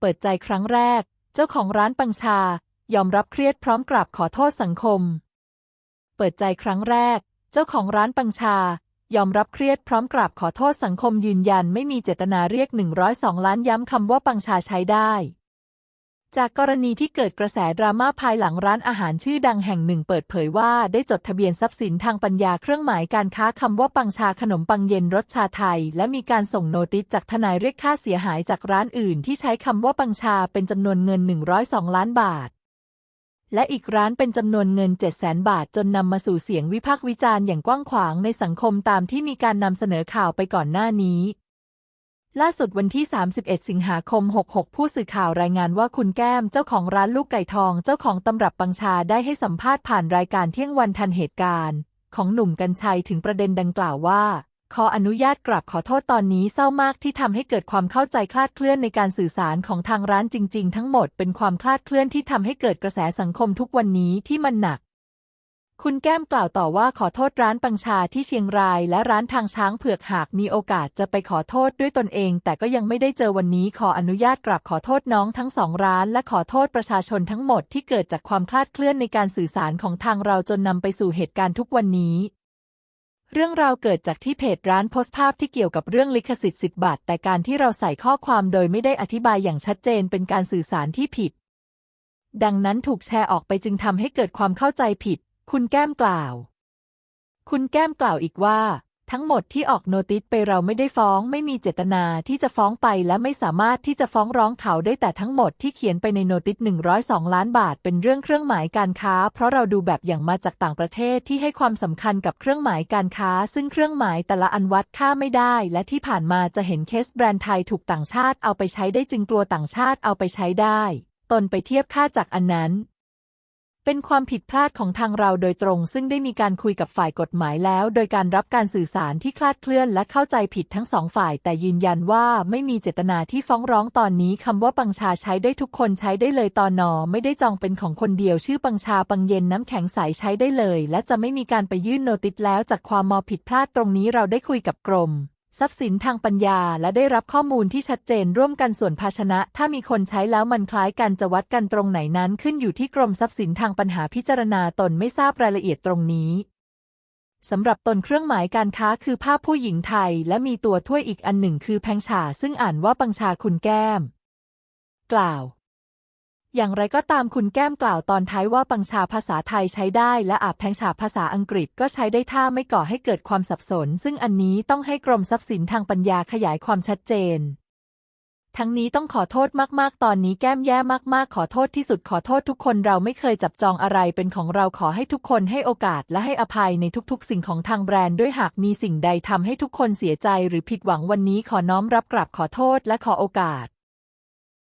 เปิดใจครั้งแรก เจ้าของร้านปังชา ยอมรับเครียดพร้อมกราบขอโทษสังคม เปิดใจครั้งแรก เจ้าของร้านปังชา ยอมรับเครียดพร้อมกราบขอโทษสังคมยืนยันไม่มีเจตนาเรียก 102 ล้านย้ำคำว่าปังชาใช้ได้ จากกรณีที่เกิดกระแสดราม่าภายหลังร้านอาหารชื่อดังแห่งหนึ่งเปิดเผยว่าได้จดทะเบียนทรัพย์สินทางปัญญาเครื่องหมายการค้าคำว่าปังชาขนมปังเย็นรสชาไทย และมีการส่งโนติสจากทนายเรียกค่าเสียหายจากร้านอื่นที่ใช้คำว่าปังชาเป็นจำนวนเงิน 102 ล้านบาท และอีกร้านเป็นจำนวนเงิน 700,000 บาทจนนำมาสู่เสียงวิพากษ์วิจารณ์อย่างกว้างขวางในสังคมตามที่มีการนำเสนอข่าวไปก่อนหน้านี้ ล่าสุดวันที่ 31 สิงหาคม 66 ผู้สื่อข่าวรายงานว่าคุณแก้มเจ้าของร้านลูกไก่ทองเจ้าของตำรับปังชาได้ให้สัมภาษณ์ผ่านรายการเที่ยงวันทันเหตุการณ์ ของหนุ่มกัญชัยถึงประเด็นดังกล่าวว่า ขออนุญาตกราบขอโทษตอนนี้เศร้ามากที่ทำให้เกิดความเข้าใจคลาดเคลื่อนในการสื่อสารของทางร้านจริง ๆ ทั้งหมดเป็นความคลาดเคลื่อนที่ทำให้เกิดกระแสสังคมทุกวันนี้ที่มันหนัก คุณแก้มกล่าวต่อว่าขอโทษร้านปังชาที่เชียงรายและร้านทางช้างเผือกหากมีโอกาสจะไปขอโทษด้วยตนเอง แต่ก็ยังไม่ได้เจอวันนี้ขออนุญาตกราบขอโทษน้องทั้งสองร้านและขอโทษประชาชนทั้งหมดที่เกิดจากความคลาดเคลื่อนในการสื่อสารของทางเราจนนำไปสู่เหตุการณ์ทุกวันนี้ เรื่องราวเกิดจากที่เพจร้านโพสต์ภาพที่เกี่ยวกับเรื่องลิขสิทธิ์สิบบาท แต่การที่เราใส่ข้อความโดยไม่ได้อธิบายอย่างชัดเจนเป็นการสื่อสารที่ผิด ดังนั้นถูกแชร์ออกไปจึงทำให้เกิดความเข้าใจผิด คุณแก้มกล่าว คุณแก้มกล่าวอีกว่า ทั้งหมดที่ออกโนติสไปเราไม่ได้ฟ้องไม่มีเจตนาที่จะฟ้องไปและไม่สามารถที่จะฟ้องร้องเขาได้แต่ทั้งหมดที่เขียนไปในโนติส102 ล้านบาทเป็นเรื่องเครื่องหมายการค้า เพราะเราดูแบบอย่างมาจากต่างประเทศที่ให้ความสำคัญกับเครื่องหมายการค้า ซึ่งเครื่องหมายแต่ละอันวัดค่าไม่ได้ และที่ผ่านมาจะเห็นเคสแบรนด์ไทยถูกต่างชาติเอาไปใช้ได้จึงกลัวต่างชาติเอาไปใช้ได้ ตนไปเทียบค่าจากอันนั้น เป็นความผิดพลาดของทางเราโดยตรง ซึ่งได้มีการคุยกับฝ่ายกฎหมายแล้ว โดยการรับการสื่อสารที่คลาดเคลื่อนและเข้าใจผิดทั้งสองฝ่าย แต่ยืนยันว่าไม่มีเจตนาที่ฟ้องร้องตอนนี้คำว่าปังชาใช้ได้ทุกคนใช้ได้เลยตอนนอ ไม่ได้จองเป็นของคนเดียว ชื่อปังชาปังเย็นน้ำแข็งใสใช้ได้เลย และจะไม่มีการไปยื่นโนติสแล้วจากความมอผิดพลาดตรงนี้เราได้คุยกับกรม ทรัพย์สินทางปัญญาและได้รับข้อมูลที่ชัดเจนร่วมกันส่วนภาชนะ ถ้ามีคนใช้แล้วมันคล้ายกันจะวัดกันตรงไหนนั้น ขึ้นอยู่ที่กรมทรัพย์สินทางปัญหาพิจารณาตนไม่ทราบรายละเอียดตรงนี้สำหรับตนเครื่องหมายการค้าคือภาพผู้หญิงไทย และมีตัวถ้วยอีกอันหนึ่งคือแพงชาซึ่งอ่านว่าปังชาคุณแก้ม กล่าว อย่างไรก็ตามคุณแก้มกล่าวตอนท้ายว่าปังชาภาษาไทยใช้ได้ และอาบแพงชาภาษาอังกฤษก็ใช้ได้ถ้าไม่ก่อให้เกิดความสับสน ซึ่งอันนี้ต้องให้กรมทรัพย์สินทางปัญญาขยายความชัดเจน ทั้งนี้ต้องขอโทษมาก ๆ ตอนนี้แก้มแย่มาก ๆ ขอโทษที่สุดขอโทษทุกคนเราไม่เคยจับจองอะไรเป็นของเราขอให้ทุกคนให้โอกาสและให้อภัยในทุก ๆ สิ่งของทางแบรนด์ด้วยหากมีสิ่งใดทำให้ทุกคนเสียใจ หรือผิดหวังวันนี้ขอน้อมรับกราบขอโทษและขอโอกาส